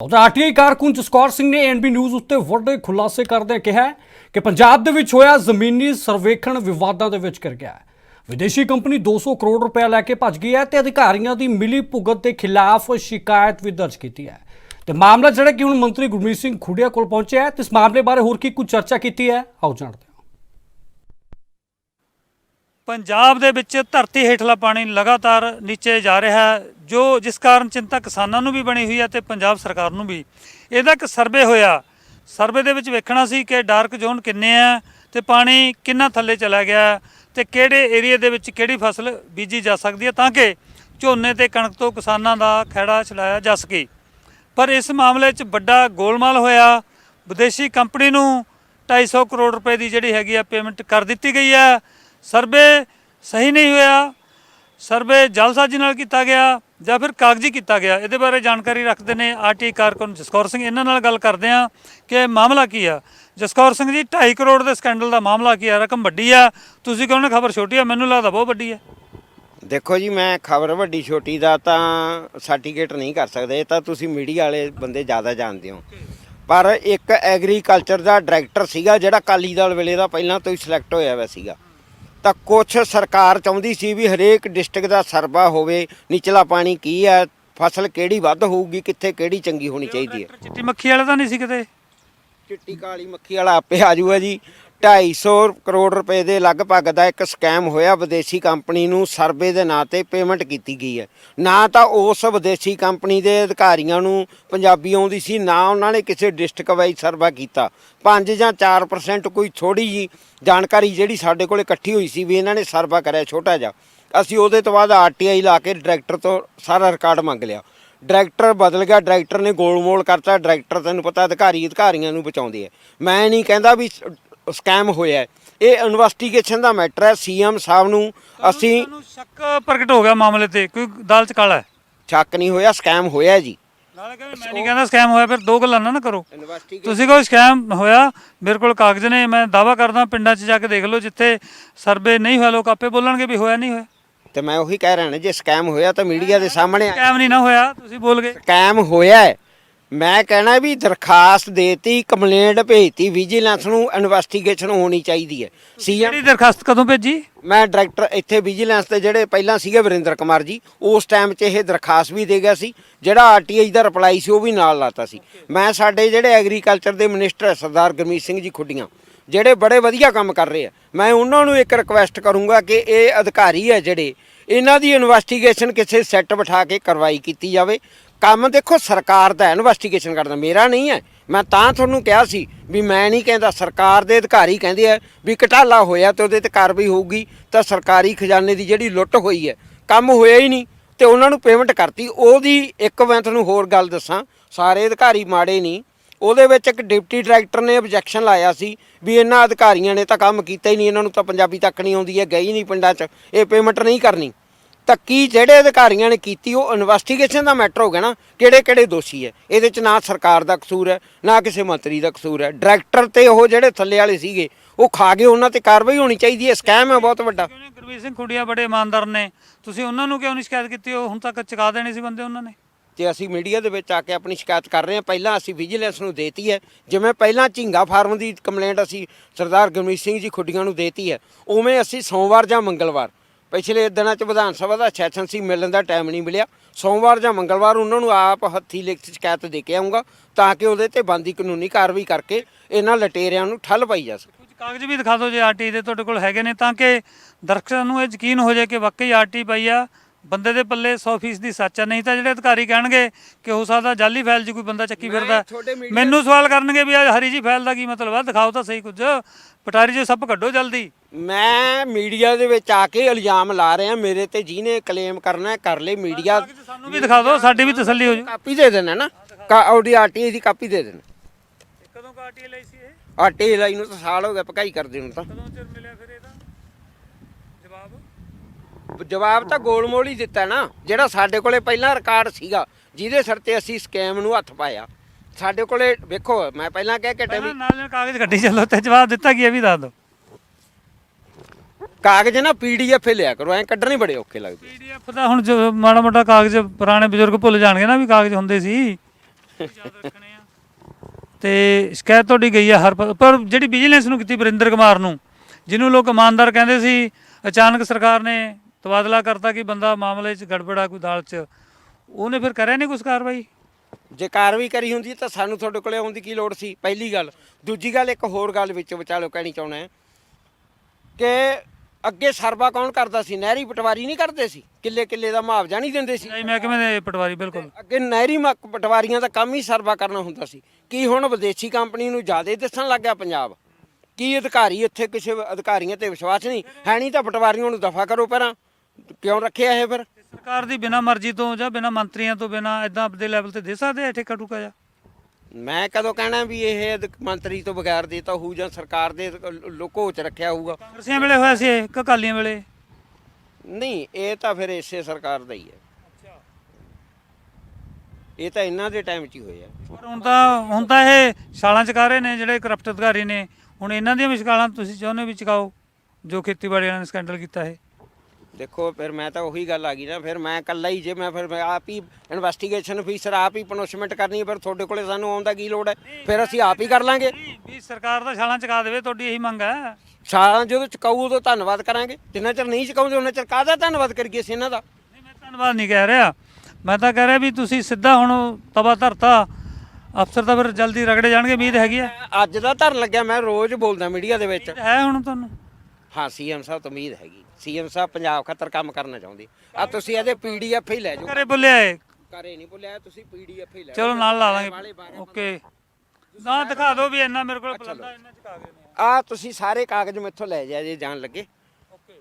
ਉਹਦਾ ਆਰਟੀਆਈ ਕਾਰਕੁਨ ਜਸਕੌਰ ਸਿੰਘ ਨੇ ਐਨਬੀ ਨਿਊਜ਼ ਉੱਤੇ ਵੱਡੇ ਖੁਲਾਸੇ ਕਰਦਿਆਂ ਕਿਹਾ ਕਿ ਪੰਜਾਬ ਦੇ ਵਿੱਚ ਹੋਇਆ ਜ਼ਮੀਨੀ ਸਰਵੇਖਣ ਵਿਵਾਦਾਂ ਦੇ ਵਿੱਚ ਕਰ ਗਿਆ ਵਿਦੇਸ਼ੀ ਕੰਪਨੀ 200 ਕਰੋੜ ਰੁਪਏ ਲੈ ਕੇ ਭੱਜ ਗਈ ਹੈ ਤੇ ਅਧਿਕਾਰੀਆਂ ਦੀ ਮਿਲੀ ਭੁਗਤ ਦੇ ਖਿਲਾਫ ਸ਼ਿਕਾਇਤ ਵੀ ਦਰਜ ਕੀਤੀ ਹੈ। ਤੇ ਮਾਮਲਾ ਜਿਹੜਾ ਕਿ ਹੁਣ ਮੰਤਰੀ ਗੁਰਮੀਤ ਸਿੰਘ ਖੁੱਡੀਆ ਕੋਲ ਪਹੁੰਚਿਆ ਹੈ, ਤੇ ਇਸ ਮਾਮਲੇ ਬਾਰੇ ਹੋਰ ਕੀ ਕੁਝ ਚਰਚਾ ਕੀਤੀ ਹੈ, ਆਓ ਜਾਣਦੇ ਪੰਜਾਬ ਦੇ ਵਿੱਚ ਧਰਤੀ ਹੇਠਲਾ ਪਾਣੀ ਲਗਾਤਾਰ ਨੀਚੇ ਜਾ ਰਿਹਾ ਹੈ, ਜੋ ਜਿਸ ਕਾਰਨ ਚਿੰਤਾ ਕਿਸਾਨਾਂ ਨੂੰ ਵੀ ਬਣੀ ਹੋਈ ਹੈ ਤੇ ਪੰਜਾਬ ਸਰਕਾਰ ਨੂੰ ਵੀ। ਇਹਦਾ ਇੱਕ ਸਰਵੇ ਹੋਇਆ। ਸਰਵੇ ਦੇ ਵਿੱਚ ਵੇਖਣਾ ਸੀ ਕਿ ਡਾਰਕ ਜ਼ੋਨ ਕਿੰਨੇ ਆ ਤੇ ਪਾਣੀ ਕਿੰਨਾ ਥੱਲੇ ਚਲਾ ਗਿਆ ਹੈ ਤੇ ਕਿਹੜੇ ਏਰੀਆ ਦੇ ਵਿੱਚ ਕਿਹੜੀ ਫਸਲ ਬੀਜੀ ਜਾ ਸਕਦੀ ਹੈ ਤਾਂ ਕਿ ਝੋਨੇ ਤੇ ਕਣਕ ਤੋਂ ਕਿਸਾਨਾਂ ਦਾ ਖਹਿੜਾ ਛਡਾਇਆ ਜਾ ਸਕੇ। ਪਰ ਇਸ ਮਾਮਲੇ 'ਚ ਵੱਡਾ ਗੋਲਮਾਲ ਹੋਇਆ। ਵਿਦੇਸ਼ੀ ਕੰਪਨੀ ਨੂੰ 250 ਕਰੋੜ ਰੁਪਏ ਦੀ ਜਿਹੜੀ ਹੈਗੀ ਆ ਪੇਮੈਂਟ ਕਰ ਦਿੱਤੀ ਗਈ ਹੈ। ਸਰਵੇ ਸਹੀ ਨਹੀਂ ਹੋਇਆ, ਸਰਵੇ ਜਲਸਾਜੀ ਨਾਲ ਕੀਤਾ ਗਿਆ ਜਾਂ ਫਿਰ ਕਾਗਜ਼ੀ ਕੀਤਾ ਗਿਆ, ਇਹਦੇ ਬਾਰੇ ਜਾਣਕਾਰੀ ਰੱਖਦੇ ਨੇ ਆਰਟੀ ਕਾਰਕੁਨ ਜਸਕੌਰ ਸਿੰਘ। ਇਹਨਾਂ ਨਾਲ ਗੱਲ ਕਰਦੇ ਆ ਕਿ ਮਾਮਲਾ ਕੀ ਆ। ਜਸਕੌਰ ਸਿੰਘ ਜੀ 2.5 ਕਰੋੜ ਦੇ ਸਕੈਂਡਲ ਦਾ ਮਾਮਲਾ ਕੀ ਆ? ਰਕਮ ਵੱਡੀ ਆ। ਤੁਸੀਂ ਕਹਿੰਦੇ ਖਬਰ ਛੋਟੀ ਆ? ਮੈਨੂੰ ਲੱਗਦਾ ਬਹੁਤ ਵੱਡੀ ਆ। ਦੇਖੋ ਜੀ, ਮੈਂ ਖਬਰ ਵੱਡੀ ਛੋਟੀ ਦਾ ਤਾਂ ਸਰਟੀਫਿਕੇਟ ਨਹੀਂ ਕਰ ਸਕਦੇ। ਇਹ ਤਾਂ ਤੁਸੀਂ ਮੀਡੀਆ ਵਾਲੇ ਬੰਦੇ ਜ਼ਿਆਦਾ ਜਾਣਦੇ ਹੋ। ਪਰ ਇੱਕ ਐਗਰੀਕਲਚਰ ਦਾ ਡਾਇਰੈਕਟਰ ਸੀਗਾ, ਜਿਹੜਾ ਕਾਲੀ ਦਲ ਵੇਲੇ ਦਾ ਪਹਿਲਾਂ ਤੋਂ ਹੀ ਸਿਲੈਕਟ ਹੋਇਆ ਹੋਇਆ ਸੀਗਾ। ਤਾਂ ਕੁਛ ਸਰਕਾਰ ਚਾਹੁੰਦੀ ਸੀ ਵੀ ਹਰੇਕ ਡਿਸਟ੍ਰਿਕਟ ਦਾ ਸਰਵਾ ਹੋਵੇ ਨਿਚਲਾ ਪਾਣੀ ਕੀ ਹੈ ਫਸਲ ਕਿਹੜੀ ਵੱਧ ਹੋਊਗੀ ਕਿੱਥੇ ਕਿਹੜੀ ਚੰਗੀ ਹੋਣੀ ਚਾਹੀਦੀ ਹੈ। ਚਿੱਟੀ ਮੱਖੀ ਵਾਲਾ ਤਾਂ ਨਹੀਂ ਸੀ ਕਿਤੇ? ਚਿੱਟੀ ਕਾਲੀ ਮੱਖੀ ਵਾਲਾ ਆਪੇ ਆ ਜਾਊਗਾ ਜੀ। 250 ਕਰੋੜ ਰੁਪਏ ਦੇ ਲਗਭਗ ਦਾ ਇੱਕ ਸਕੈਮ ਹੋਇਆ। ਵਿਦੇਸ਼ੀ ਕੰਪਨੀ ਨੂੰ ਸਰਵੇ ਦੇ ਨਾਂ ਤੇ ਪੇਮੈਂਟ ਕੀਤੀ ਗਈ ਹੈ। ਨਾ ਤਾਂ ਉਸ ਵਿਦੇਸ਼ੀ ਕੰਪਨੀ ਦੇ ਅਧਿਕਾਰੀਆਂ ਨੂੰ ਪੰਜਾਬੀ ਆਉਂਦੀ ਸੀ, ਨਾ ਉਹਨਾਂ ਨੇ ਕਿਸੇ ਡਿਸਟ੍ਰਿਕਟ ਵਾਈਜ਼ ਸਰਵਾ ਕੀਤਾ। 5 ਜਾਂ 4% ਕੋਈ ਥੋੜੀ ਜੀ ਜਾਣਕਾਰੀ ਜਿਹੜੀ ਸਾਡੇ ਕੋਲ ਇਕੱਠੀ ਹੋਈ ਸੀ ਵੀ ਇਹਨਾਂ ਨੇ ਸਰਵਾ ਕਰਿਆ ਛੋਟਾ ਜਿਹਾ। ਅਸੀਂ ਉਹਦੇ ਤੋਂ ਬਾਅਦ ਆਰਟੀਆਈ ਲਾ ਕੇ ਡਾਇਰੈਕਟਰ ਤੋਂ ਸਾਰਾ ਰਿਕਾਰਡ ਮੰਗ ਲਿਆ। ਡਾਇਰੈਕਟਰ ਬਦਲ ਗਿਆ, ਡਾਇਰੈਕਟਰ ਨੇ ਗੋਲਮੋਲ ਕਰਤਾ। ਡਾਇਰੈਕਟਰ ਤੈਨੂੰ ਪਤਾ ਅਧਿਕਾਰੀ ਅਧਿਕਾਰੀਆਂ ਨੂੰ ਬਚਾਉਂਦੇ ਆ। ਮੈਂ ਨਹੀਂ ਕਹਿੰਦਾ ਵੀ ਸਕੈਮ ਹੋਇਆ ਹੈ। ਇਹ ਇਨਵੈਸਟੀਗੇਸ਼ਨ ਦਾ ਮੈਟਰ ਹੈ। ਸੀਐਮ ਸਾਹਿਬ ਨੂੰ ਅਸੀਂ ਤੁਹਾਨੂੰ ਸ਼ੱਕ ਪ੍ਰਗਟ ਹੋ ਗਿਆ ਮਾਮਲੇ ਤੇ। ਕੋਈ ਦਾਲ ਚ ਕਾਲਾ ਹੈ? ਸ਼ੱਕ ਨਹੀਂ ਹੋਇਆ ਸਕੈਮ ਹੋਇਆ ਜੀ। ਨਾਲੇ ਕਹਿੰਦੇ ਮੈਂ ਨਹੀਂ ਕਹਿੰਦਾ ਸਕੈਮ ਹੋਇਆ ਫਿਰ ਦੋ ਗੱਲਾਂ ਨਾ ਨਾ ਕਰੋ। ਤੁਸੀਂ ਕੋਈ ਸਕੈਮ ਹੋਇਆ ਮੇਰੇ ਕੋਲ ਕਾਗਜ਼ ਨੇ ਮੈਂ ਦਾਵਾ ਕਰਦਾ ਪਿੰਡਾਂ 'ਚ ਜਾ ਕੇ ਦੇਖ ਲਓ ਜਿੱਥੇ ਸਰਵੇ ਨਹੀਂ ਹੋਇਆ ਲੋਕ ਆਪੇ ਬੋਲਣਗੇ ਵੀ ਹੋਇਆ ਨਹੀਂ ਹੋਇਆ। ਤੇ ਮੈਂ ਉਹੀ ਕਹਿ ਰਿਹਾ ਨਾ ਜੇ ਸਕੈਮ ਹੋਇਆ ਤਾਂ ਮੀਡੀਆ ਦੇ ਸਾਹਮਣੇ ਸਕੈਮ ਨਹੀਂ ਨਾ ਹੋਇਆ ਤੁਸੀਂ ਬੋਲ ਗਏ। ਸਕੈਮ ਹੋਇਆ ਹੈ। ਮੈਂ ਕਹਿਣਾ ਵੀ ਦਰਖਾਸਤ ਦੇਤੀ ਕੰਪਲੇਂਟ ਭੇਜਤੀ ਵਿਜੀਲੈਂਸ ਨੂੰ ਇਨਵੈਸਟੀਗੇਸ਼ਨ ਹੋਣੀ ਚਾਹੀਦੀ ਹੈ। ਸੀਐਮ ਕਿਹੜੀ ਦਰਖਾਸਤ ਕਦੋਂ ਭੇਜੀ? ਮੈਂ ਡਾਇਰੈਕਟਰ ਇੱਥੇ ਵਿਜੀਲੈਂਸ ਦੇ ਜਿਹੜੇ ਪਹਿਲਾਂ ਸੀਗੇ ਵਰਿੰਦਰ ਕੁਮਾਰ ਜੀ ਉਸ ਟਾਈਮ 'ਚ ਇਹ ਦਰਖਾਸਤ ਵੀ ਦੇ ਗਿਆ ਸੀ ਜਿਹੜਾ ਆਰਟੀਆਈ ਦਾ ਰਿਪਲਾਈ ਸੀ ਉਹ ਵੀ ਨਾਲ ਲਾਤਾ ਸੀ। ਮੈਂ ਸਾਡੇ ਜਿਹੜੇ ਐਗਰੀਕਲਚਰ ਦੇ ਮਿਨਿਸਟਰ ਸਰਦਾਰ ਗੁਰਮੀਤ ਸਿੰਘ ਜੀ ਖੁੱਡੀਆਂ ਜਿਹੜੇ ਬੜੇ ਵਧੀਆ ਕੰਮ ਕਰ ਰਹੇ ਆ ਮੈਂ ਉਹਨਾਂ ਨੂੰ ਇੱਕ ਰਿਕੁਐਸਟ ਕਰੂੰਗਾ ਕਿ ਇਹ ਅਧਿਕਾਰੀ ਹੈ ਜਿਹੜੇ ਇਹਨਾਂ ਦੀ ਇਨਵੈਸਟੀਗੇਸ਼ਨ ਕਿਸੇ ਸੈੱਟ ਬਿਠਾ ਕੇ ਕਰਵਾਈ ਕੀਤੀ ਜਾਵੇ। ਕੰਮ ਦੇਖੋ, ਸਰਕਾਰ ਦਾ ਇਨਵੈਸਟੀਗੇਸ਼ਨ ਕਰਦਾ ਮੇਰਾ ਨਹੀਂ ਹੈ। ਮੈਂ ਤਾਂ ਤੁਹਾਨੂੰ ਕਿਹਾ ਸੀ ਵੀ ਮੈਂ ਨਹੀਂ ਕਹਿੰਦਾ, ਸਰਕਾਰ ਦੇ ਅਧਿਕਾਰੀ ਕਹਿੰਦੇ ਆ ਵੀ ਘਟਾਲਾ ਹੋਇਆ ਤੇ ਉਹਦੇ ਤੇ ਕਾਰਵਾਈ ਹੋਊਗੀ, ਤਾਂ ਸਰਕਾਰੀ ਖਜ਼ਾਨੇ ਦੀ ਜਿਹੜੀ ਲੁੱਟ ਹੋਈ ਹੈ, ਕੰਮ ਹੋਇਆ ਹੀ ਨਹੀਂ, ਤੇ ਉਹਨਾਂ ਨੂੰ ਪੇਮੈਂਟ ਕਰਤੀ। ਉਹਦੀ ਇੱਕ ਮੈਂ ਤੁਹਾਨੂੰ ਹੋਰ ਗੱਲ ਦੱਸਾਂ, ਸਾਰੇ ਅਧਿਕਾਰੀ ਮਾੜੇ ਨਹੀਂ। ਉਹਦੇ ਵਿੱਚ ਇੱਕ ਡਿਪਟੀ ਡਾਇਰੈਕਟਰ ਨੇ ਆਬਜੈਕਸ਼ਨ ਲਾਇਆ ਸੀ ਵੀ ਇਹਨਾਂ ਅਧਿਕਾਰੀਆਂ ਨੇ ਤਾਂ ਕੰਮ ਕੀਤਾ ਹੀ ਨਹੀਂ, ਇਹਨਾਂ ਨੂੰ ਤਾਂ ਪੰਜਾਬੀ ਤੱਕ ਨਹੀਂ ਆਉਂਦੀ ਹੈ, ਗਈ ਨਹੀਂ ਪਿੰਡਾਂ 'ਚ, ਇਹ ਪੇਮੈਂਟ ਨਹੀਂ ਕਰਨੀ। ਤਾਂ ਕੀ ਜਿਹੜੇ ਅਧਿਕਾਰੀਆਂ ਨੇ ਕੀਤੀ ਉਹ ਇਨਵੈਸਟੀਗੇਸ਼ਨ ਦਾ ਮੈਟਰ ਹੋ ਗਿਆ ਨਾ ਕਿਹੜੇ ਕਿਹੜੇ ਦੋਸ਼ੀ ਹੈ? ਇਹਦੇ 'ਚ ਨਾ ਸਰਕਾਰ ਦਾ ਕਸੂਰ ਹੈ ਨਾ ਕਿਸੇ ਮੰਤਰੀ ਦਾ ਕਸੂਰ ਹੈ। ਡਾਇਰੈਕਟਰ ਤੇ ਉਹ ਜਿਹੜੇ ਥੱਲੇ ਵਾਲੇ ਸੀਗੇ ਉਹ ਖਾ ਗਏ ਉਹਨਾਂ ਤੇ ਕਾਰਵਾਈ ਹੋਣੀ ਚਾਹੀਦੀ ਹੈ। ਸਕੈਮ ਹੈ ਬਹੁਤ ਵੱਡਾ। ਗੁਰਵੀਰ ਸਿੰਘ ਖੁੱਡੀਆ ਬੜੇ ਇਮਾਨਦਾਰ ਨੇ? ਤੁਸੀਂ ਉਹਨਾਂ ਨੂੰ ਕਿਉਂ ਨਹੀਂ ਸ਼ਿਕਾਇਤ ਕੀਤੀ? ਉਹ ਹੁਣ ਤੱਕ ਚੁਕਾ ਦੇਣੇ ਸੀ ਬੰਦੇ ਉਹਨਾਂ ਨੇ। ਤੇ ਅਸੀਂ ਮੀਡੀਆ ਦੇ ਵਿੱਚ ਆ ਕੇ ਆਪਣੀ ਸ਼ਿਕਾਇਤ ਕਰ ਰਹੇ ਹਾਂ। ਪਹਿਲਾਂ ਅਸੀਂ ਵਿਜੀਲੈਂਸ ਨੂੰ ਦੇਤੀ ਹੈ। ਜਿਵੇਂ ਪਹਿਲਾਂ ਝਿੰਗਾ ਫਾਰਮ ਦੀ ਕੰਪਲੇਂਟ ਅਸੀਂ ਸਰਦਾਰ ਗੁਰਮੀਤ ਸਿੰਘ ਜੀ ਖੁੱਡੀਆਂ ਨੂੰ ਦੇਤੀ ਹੈ ਉਵੇਂ ਅਸੀਂ ਸੋਮਵਾਰ ਜਾਂ ਮੰਗਲਵਾਰ ਪਿਛਲੇ ਦਿਨਾਂ 'ਚ ਵਿਧਾਨ ਸਭਾ ਦਾ ਸੈਸ਼ਨ ਸੀ, ਮਿਲਣ ਦਾ ਟਾਈਮ ਨਹੀਂ ਮਿਲਿਆ। ਸੋਮਵਾਰ ਜਾਂ ਮੰਗਲਵਾਰ ਉਹਨਾਂ ਨੂੰ ਆਪ ਹੱਥੀ ਲਿਖਤ ਸ਼ਿਕਾਇਤ ਦੇ ਕੇ ਆਉਂਗਾ ਤਾਂ ਕਿ ਉਹਦੇ ਤੇ ਬੰਦੀ ਕਾਨੂੰਨੀ ਕਾਰਵਾਈ ਕਰਕੇ ਇਹਨਾਂ ਲਟੇਰਿਆਂ ਨੂੰ ਠੱਲ ਪਾਈ ਜਾ ਸਕੇ। ਕੁਝ ਕਾਗਜ਼ ਵੀ ਦਿਖਾ ਦਿਓ ਜੇ ਆਰਟੀ ਦੇ ਤੁਹਾਡੇ ਕੋਲ ਹੈਗੇ ਨੇ, ਤਾਂ ਕਿ ਦਰਸ਼ਕਾਂ ਨੂੰ ਇਹ ਯਕੀਨ ਹੋ ਜਾਏ ਕਿ ਵਾਕਈ ਆਰਟੀ ਪਈ ਆ। ਬੰਦੇ ਦੇ ਪੱਲੇ 100% ਦੀ ਸੱਚ ਆ ਨਹੀਂ ਤਾਂ ਜਿਹੜੇ ਅਧਿਕਾਰੀ ਕਹਿਣਗੇ ਕਿ ਹੋ ਸਕਦਾ ਜਾਲੀ ਫਾਈਲ 'ਚ ਕੋਈ ਬੰਦਾ ਚੱਕੀ ਫਿਰਦਾ। ਮੈਨੂੰ ਸਵਾਲ ਕਰਨਗੇ ਵੀ ਆ ਹਰੀ ਜੀ ਫਾਈਲ ਦਾ ਕੀ ਮਤਲਬ ਆ? ਦਿਖਾਓ ਤਾਂ ਸਹੀ ਕੁਝ। ਪਟਾਰੀ 'ਚ ਸੱਪ ਕੱਢੋ ਜਲਦੀ। ਮੈਂ ਮੀਡੀਆ ਦੇ ਵਿੱਚ ਆ ਕੇ ਇਲਜ਼ਾਮ ਲਾ ਰਿਹਾ ਮੇਰੇ ਤੇ ਜਿਹਨੇ ਕਲੇਮ ਕਰਨਾ ਹੈ ਕਰ ਲੈ ਮੀਡੀਆ ਸਾਨੂੰ ਵੀ ਦਿਖਾ ਦਿਓ ਸਾਡੀ ਵੀ ਤਸੱਲੀ ਹੋ ਜੂ। ਕਾਪੀ ਦੇ ਦੇਣਾ ਨਾ। ਕਾ ਆਡੀ ਆਰਟੀਆਈ ਦੀ ਕਾਪੀ ਦੇ ਦੇਣਾ। ਕਦੋਂ ਕਾ ਆਰਟੀ ਲਈ ਸੀ ਇਹ? ਆਰਟੀਆਈ ਲਾਈ ਨੂੰ ਤਾਂ ਸਾਲ ਹੋ ਗਿਆ ਪਕਾਈ ਕਰਦੇ ਨੂੰ ਤਾਂ। ਕਦੋਂ ਚਿਰ ਮਿਲਿਆ ਫਿਰ ਇਹਦਾ? ਜਵਾਬ? ਜਵਾਬ ਤਾਂ ਗੋਲਮੋਲ ਹੀ ਦਿੱਤਾ ਨਾ ਜਿਹੜਾ ਸਾਡੇ ਕੋਲੇ ਪਹਿਲਾਂ ਰਿਕਾਰਡ ਸੀਗਾ ਜਿਹਦੇ ਸਿਰ ਤੇ ਅਸੀਂ ਸਕੈਮ ਨੂੰ ਹੱਥ ਪਾਇਆ। ਸਾਡੇ ਕੋਲੇ ਵੇਖੋ ਮੈਂ ਪਹਿਲਾਂ ਕਹਿ ਕੇ ਵੀ ਨਾਲ ਨਾਲ ਕਾਗਜ਼ ਕੱਢੀ ਚੱਲੋ ਤੇ ਜਵਾਬ ਦਿੱਤਾ ਕੀ ਇਹ ਵੀ ਦੱਸ ਦਿਓ। ਕਾਗਜ਼ ਨਾ ਪੀਡੀਐਫ ਲਿਆ ਕਰੋ ਐ ਕੱਢਣੇ ਬੜੇ ਔਖੇ ਲੱਗਦੇ। ਪੀਡੀਐਫ ਦਾ ਹੁਣ ਜੋ ਮਾੜਾ ਮੋਟਾ ਕਾਗਜ਼ ਪੁਰਾਣੇ ਬਜ਼ੁਰਗ ਭੁੱਲ ਜਾਣਗੇ ਨਾ ਵੀ ਕਾਗਜ਼ ਹੁੰਦੇ ਸੀ। ਤੇ ਸ਼ਿਕਾਇਤ ਤੁਹਾਡੀ ਗਈ ਹੈ ਹਰ ਪਰ ਜਿਹੜੀ ਵਿਜੀਲੈਂਸ ਨੂੰ ਕੀਤੀ ਵਰਿੰਦਰ ਕੁਮਾਰ ਨੂੰ ਜਿਹਨੂੰ ਲੋਕ ਇਮਾਨਦਾਰ ਕਹਿੰਦੇ ਸੀ ਅਚਾਨਕ ਸਰਕਾਰ ਨੇ ਤਬਾਦਲਾ ਕਰਤਾ ਕਿ ਬੰਦਾ ਮਾਮਲੇ 'ਚ ਗੜਬੜਾ ਕੋਈ ਦਾਲ 'ਚ ਉਹਨੇ ਫਿਰ ਕਰਿਆ ਨਹੀਂ ਕੁਝ ਕਾਰਵਾਈ? ਜੇ ਕਾਰਵਾਈ ਕਰੀ ਹੁੰਦੀ ਤਾਂ ਸਾਨੂੰ ਤੁਹਾਡੇ ਕੋਲੇ ਆਉਣ ਦੀ ਕੀ ਲੋੜ ਸੀ? ਪਹਿਲੀ ਗੱਲ। ਦੂਜੀ ਗੱਲ ਇੱਕ ਹੋਰ ਗੱਲ ਵਿੱਚ ਵਿਚਾਲੋ ਕਹਿਣੀ ਚਾਹੁੰਦਾ ਹੈ ਕਿ ਅੱਗੇ ਸਰਵਾ ਕੌਣ ਕਰਦਾ ਸੀ? ਨਹਿਰੀ ਪਟਵਾਰੀ ਨਹੀਂ ਕਰਦੇ ਸੀ? ਕਿੱਲੇ ਕਿੱਲੇ ਦਾ ਮੁਆਵਜ਼ਾ ਨਹੀਂ ਦਿੰਦੇ ਸੀ? ਨਹੀਂ ਮਹਿਕਮੇ ਦੇ ਪਟਵਾਰੀ ਬਿਲਕੁਲ। ਅੱਗੇ ਨਹਿਰੀ ਮੱਕ ਪਟਵਾਰੀਆਂ ਦਾ ਕੰਮ ਹੀ ਸਰਵਾ ਕਰਨਾ ਹੁੰਦਾ ਸੀ। ਕੀ ਹੁਣ ਵਿਦੇਸ਼ੀ ਕੰਪਨੀ ਨੂੰ ਜ਼ਿਆਦਾ ਦਿਸਣ ਲੱਗ ਗਿਆ ਪੰਜਾਬ? ਕੀ ਅਧਿਕਾਰੀ ਇੱਥੇ ਕਿਸੇ ਅਧਿਕਾਰੀਆਂ ਤੇ ਵਿਸ਼ਵਾਸ ਨਹੀਂ? ਹੈ ਨਹੀਂ ਤਾਂ ਪਟਵਾਰੀਆਂ ਨੂੰ ਦਫਾ ਕਰੋ ਪਹਿਲਾਂ। ਕਿਉਂ ਰੱਖਿਆ ਇਹ ਫਿਰ? ਸਰਕਾਰ ਦੀ ਬਿਨਾਂ ਮਰਜ਼ੀ ਤੋਂ ਜਾਂ ਬਿਨਾਂ ਮੰਤਰੀਆਂ ਤੋਂ ਬਿਨਾਂ ਇਦਾਂ ਆਪਦੇ ਲੈਵਲ ਤੇ ਦੇ ਸਕਦੇ ਆ ਠੇਕਾ ਟੁਕਾ ਜਾ? ਮੈਂ ਕਦੋਂ ਕਹਿਣਾ ਵੀ ਇਹ ਅਧਿਕ- ਮੰਤਰੀ ਤੋਂ ਬਗੈਰ ਦੇਤਾ ਹੋਊ ਜਾਂ ਸਰਕਾਰ ਦੇ ਲੋਕੋ ਚ ਰੱਖਿਆ ਹੋਊਗਾ। ਕਾਂਗਰਸੀਆਂ ਵੇਲੇ ਹੋਇਆ ਸੀ ਇਹ ਕਿ ਅਕਾਲੀਆਂ ਵੇਲੇ? ਨਹੀਂ ਇਹ ਤਾਂ ਫਿਰ ਇਸੇ ਸਰਕਾਰ ਦਾ ਹੀ ਹੈ। ਇਹ ਤਾਂ ਇਹਨਾਂ ਦੇ ਟਾਈਮ 'ਚ ਹੀ ਹੋਇਆ। ਪਰ ਹੁਣ ਤਾਂ ਹੁਣ ਤਾਂ ਇਹ ਛਾਲਾਂ ਚਕਾ ਰਹੇ ਨੇ ਜਿਹੜੇ ਕਰਪਟ ਅਧਿਕਾਰੀ ਨੇ। ਹੁਣ ਇਹਨਾਂ ਦੀਆਂ ਵੀ ਛਾਲਾਂ ਤੁਸੀਂ ਚਾਹੁੰਦੇ ਵੀ ਚਕਾਓ ਜੋ ਖੇਤੀਬਾੜੀ ਵਾਲਿਆਂ ਨੇ ਸਕੈਂਡਲ ਕੀਤਾ ਹੈ ਦੇਖੋ ਫਿਰ ਮੈਂ ਤਾਂ ਉਹੀ ਗੱਲ ਆ ਗਈ ਨਾ ਫਿਰ ਮੈਂ ਇਕੱਲਾ ਹੀ ਜੇ ਮੈਂ ਫਿਰ ਮੈਂ ਆਪ ਹੀ ਇਨਵੈਸਟੀਗੇਸ਼ਨ ਅਫੀਸਰ ਆਪ ਹੀ ਪਨਿਸ਼ਮੈਂਟ ਕਰਨੀ ਹੈ ਫਿਰ ਤੁਹਾਡੇ ਕੋਲੇ ਸਾਨੂੰ ਆਉਣ ਦਾ ਕੀ ਲੋੜ ਹੈ? ਫਿਰ ਅਸੀਂ ਆਪ ਹੀ ਕਰ ਲਾਂਗੇ। ਵੀ ਸਰਕਾਰ ਦਾ ਛਾਲਾਂ ਚਕਾ ਦੇਵੇ ਤੁਹਾਡੀ ਇਹੀ ਮੰਗ ਹੈ। ਸਾਲਾਂ ਜਦੋਂ ਚੁਕਾਊ ਉਦੋਂ ਧੰਨਵਾਦ ਕਰਾਂਗੇ। ਜਿੰਨਾ ਚਿਰ ਨਹੀਂ ਚੁਕਾਉਂਦੇ ਉਹਨਾਂ ਚਿਰ ਕਾਹਦਾ ਧੰਨਵਾਦ ਕਰੀਏ ਅਸੀਂ ਇਹਨਾਂ ਦਾ? ਨਹੀਂ ਮੈਂ ਧੰਨਵਾਦ ਨਹੀਂ ਕਹਿ ਰਿਹਾ। ਮੈਂ ਤਾਂ ਕਹਿ ਰਿਹਾ ਵੀ ਤੁਸੀਂ ਸਿੱਧਾ ਹੁਣ ਤਵਾ ਧਰਤਾ ਅਫਸਰ ਤਾਂ ਫਿਰ ਜਲਦੀ ਰਗੜੇ ਜਾਣਗੇ ਉਮੀਦ ਹੈਗੀ ਆ। ਅੱਜ ਦਾ ਧਰਨ ਲੱਗਿਆ ਮੈਂ ਰੋਜ਼ ਬੋਲਦਾ ਮੀਡੀਆ ਦੇ ਵਿੱਚ। ਹੈ ਹੁਣ ਤੁਹਾਨੂੰ? ਹਾਂ ਸੀਐਮ ਸਾਹਿਬ ਤੋਂ ਉਮੀਦ ਹੈਗੀ। ਸੀਐਮ ਸਾਹਿਬ ਪੰਜਾਬ ਖਾਤਰ ਕੰਮ ਕਰਨਾ ਚਾਹੁੰਦੇ। ਆ ਤੁਸੀਂ ਇਹਦੇ ਪੀਡੀਐਫ ਹੀ ਲੈ ਜਾਓ। ਘਰੇ ਬੋਲਿਆ ਏ? ਕਰੇ ਨਹੀਂ ਬੋਲਿਆ ਤੁਸੀਂ ਪੀਡੀਐਫ ਹੀ ਲੈ ਚਲੋ ਨਾਲ ਲਾ ਲਾਂਗੇ। ਓਕੇ। ਨਾ ਦਿਖਾ ਦਿਓ ਵੀ ਇੰਨਾ ਮੇਰੇ ਕੋਲ ਪਲੰਦਾ ਇੰਨਾ ਚਕਾ ਗਏ ਨੇ ਆ ਤੁਸੀਂ ਸਾਰੇ ਕਾਗਜ਼ ਮੈਥੋਂ ਲੈ ਜਾ ਜੇ ਜਾਣ ਲੱਗੇ। ਓਕੇ।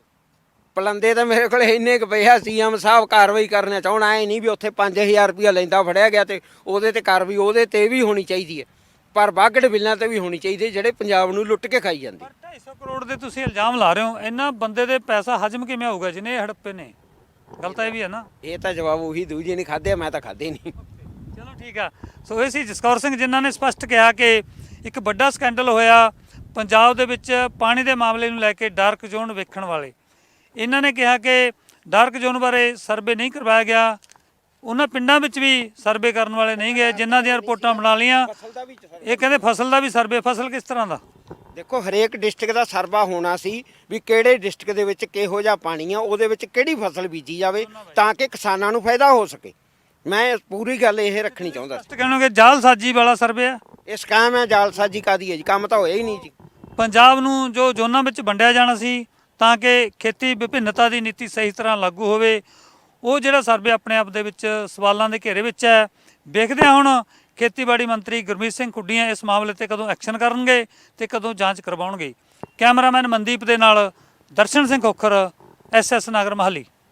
ਪਲੰਦੇ ਤਾਂ ਮੇਰੇ ਕੋਲ ਇੰਨੇ ਕੁ ਪਏ ਆ ਸੀਐਮ ਸਾਹਿਬ ਕਾਰਵਾਈ ਕਰਨਾ ਚਾਹਣਾ ਐ ਨਹੀਂ ਵੀ ਉੱਥੇ 5000 ਰੁਪਇਆ ਲੈਂਦਾ ਫੜਿਆ ਗਿਆ ਤੇ ਉਹਦੇ ਤੇ ਕਾਰਵਾਈ ਉਹਦੇ ਤੇ ਵੀ ਹੋਣੀ ਚਾਹੀਦੀ ਹੈ। ਪਰ ਬਾਗੜ ਬਿੱਲਾਂ ਤੇ ਵੀ ਹੋਣੀ ਚਾਹੀਦੀ ਜਿਹੜੇ ਪੰਜਾਬ ਨੂੰ ਲੁੱਟ ਕੇ ਖਾਈ ਜਾਂਦੇ। ਪਰ 250 ਕਰੋੜ ਦੇ ਤੁਸੀਂ ਇਲਜ਼ਾਮ ਲਾ ਰਹੇ ਹੋ ਇੰਨਾ ਬੰਦੇ ਦੇ ਪੈਸਾ ਹਜਮ ਕਿਵੇਂ ਹੋਊਗਾ ਜਿਹਨੇ ਇਹ ਹੜੱਪੇ ਨੇ। ਗੱਲ ਤਾਂ ਇਹ ਵੀ ਹੈ ਨਾ। ਇਹ ਤਾਂ ਜਵਾਬ ਉਹੀ ਦੂਜੇ ਨੇ ਖਾਦੇ ਮੈਂ ਤਾਂ ਖਾਦੇ ਨਹੀਂ। ਚਲੋ ਠੀਕ ਆ। ਸੋ ਇਹ ਸੀ ਜਸਕੌਰ ਸਿੰਘ ਜਿਨ੍ਹਾਂ ਨੇ ਸਪਸ਼ਟ ਕਿਹਾ ਕਿ ਇੱਕ ਵੱਡਾ ਸਕੈਂਡਲ ਹੋਇਆ ਪੰਜਾਬ ਦੇ ਵਿੱਚ ਪਾਣੀ ਦੇ ਮਾਮਲੇ ਨੂੰ ਲੈ ਕੇ ਡਾਰਕ ਜ਼ੋਨ ਵੇਖਣ ਵਾਲੇ। ਇਹਨਾਂ ਨੇ ਕਿਹਾ ਕਿ ਡਾਰਕ ਜ਼ੋਨ ਬਾਰੇ ਸਰਵੇ ਨਹੀਂ ਕਰਵਾਇਆ ਗਿਆ। ਉਹਨਾਂ ਪਿੰਡਾਂ ਵਿੱਚ ਵੀ ਸਰਵੇ ਕਰਨ ਵਾਲੇ ਨਹੀਂ ਗਏ ਜਿਨ੍ਹਾਂ ਦੀਆਂ ਰਿਪੋਰਟਾਂ ਬਣਾ ਵੀ ਇਹ ਕਹਿੰਦੇ ਫਸਲ ਦਾ ਵੀ ਸਰਵੇ ਫਸਲ ਕਿਸ ਤਰ੍ਹਾਂ ਦਾ? ਦੇਖੋ ਹਰੇਕ ਡਿਸਟ੍ਰਿਕਟ ਦਾ ਸਰਵਾ ਹੋਣਾ ਸੀ ਵੀ ਕਿਹੜੇ ਡਿਸਟ੍ਰਿਕਟ ਦੇ ਵਿੱਚ ਕਿਹੋ ਜਿਹਾ ਪਾਣੀ ਆ ਉਹਦੇ ਵਿੱਚ ਕਿਹੜੀ ਫਸਲ ਬੀਜੀ ਜਾਵੇ ਤਾਂ ਕਿ ਕਿਸਾਨਾਂ ਨੂੰ ਫਾਇਦਾ ਹੋ ਸਕੇ। ਮੈਂ ਪੂਰੀ ਗੱਲ ਇਹ ਰੱਖਣੀ ਚਾਹੁੰਦਾ ਸੀ। ਸਪਸ਼ਟ ਕਹਿਣਗੇ ਜਾਲਸਾਜੀ ਵਾਲਾ ਸਰਵੇ ਆ? ਇਹ ਸਕੈਮ ਹੈ ਜਾਲਸਾਜੀ ਕਾਦੀ ਹੈ ਜੀ? ਕੰਮ ਤਾਂ ਹੋਇਆ ਹੀ ਨਹੀਂ ਜੀ। ਪੰਜਾਬ ਨੂੰ ਜੋ ਜ਼ੋਨਾਂ ਵਿੱਚ ਵੰਡਿਆ ਜਾਣਾ ਸੀ ਤਾਂ ਕਿ ਖੇਤੀ ਵਿਭਿੰਨਤਾ ਦੀ ਨੀਤੀ ਸਹੀ ਤਰ੍ਹਾਂ ਲਾਗੂ ਹੋਵੇ ਉਹ ਜਿਹੜਾ ਸਰਵੇ ਆਪਣੇ ਆਪ ਦੇ ਵਿੱਚ ਸਵਾਲਾਂ ਦੇ ਘੇਰੇ ਵਿੱਚ ਹੈ। ਵੇਖਦੇ ਹਾਂ ਹੁਣ ਖੇਤੀਬਾੜੀ ਮੰਤਰੀ ਗੁਰਮੀਤ ਸਿੰਘ ਕੁੱਡੀਆਂ ਇਸ ਮਾਮਲੇ ਤੇ ਕਦੋਂ ਐਕਸ਼ਨ ਕਰਨਗੇ ਤੇ ਕਦੋਂ ਜਾਂਚ ਕਰਵਾਉਣਗੇ। ਕੈਮਰਾਮੈਨ ਮਨਦੀਪ ਦੇ ਨਾਲ ਦਰਸ਼ਨ ਸਿੰਘ ਖੋਖਰ ਐਸਐਸ ਨਗਰ ਮਹੱਲੀ।